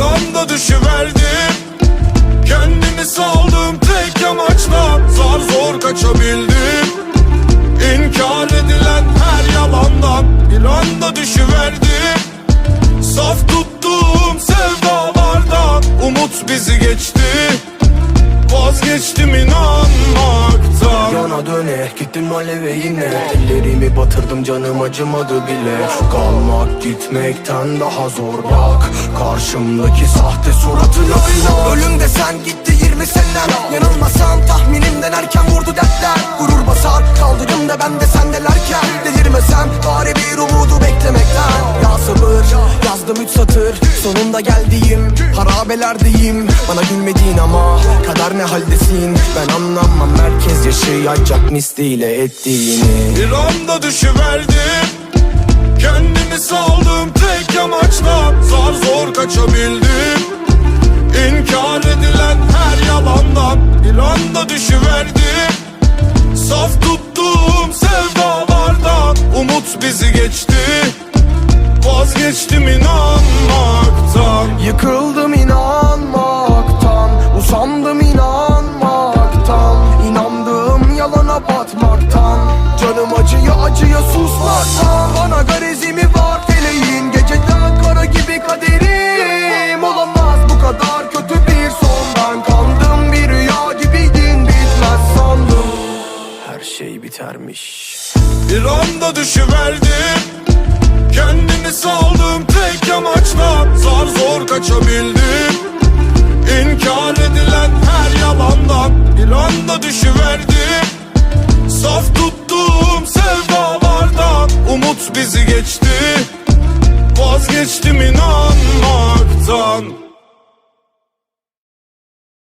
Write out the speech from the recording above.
anda düşüverdim. Kendimi saldım tek amaçla Zar zor kaçabildim. İnkar edilen her yalandan Bir anda düşüverdim. Saf tuttuğum sevdalardan Umut bizi geçti. Vazgeçtim inanmaktan Yana döne. Gittim aleve yine. Ellerimi batırdım canım acımadı bile. Şu kalmak gitmekten daha zor. Bak Karşımdaki sahte suratına inan Ölüm desen gitti 20 senem Yanılmasam tahminimden erken vurdu dertler. Gurur basar kaldırımda ben de sendelerken. Delirmesem bari bir umudu beklemekten. Ya sabır yazdım üç satır Sonunda geldiğim harabelerdeyim Bana gülmediğin ama kader ne haldesin? Ben anlamam merkez yaşayacak misliyle ettiğini. Bir anda düşüverdim Kendimi saldım tek amaçla Zar zor kaçabildim. İnkar edilen her yalandan Bir anda düşüverdim. Saf tuttuğum sevdalardan Umut bizi geçti. Vazgeçtim inanmaktan Yıkıldım inanmaktan Usandım inanmaktan. İnandığım yalana batmaktan Canım acıya acıya susmaktan. Bana garezimi var feleğin Geceler kara gibi kaderim. Olamaz bu kadar kötü bir son. Ben kandım bir rüya gibiydin Bitmez sandım. Her şey bitermiş. Bir anda düşüverdim Kendimi saldım yalandan Bir anda düşüverdim Saf tuttuğum sevdalardan Umut bizi geçti. Vazgeçtim inanmaktan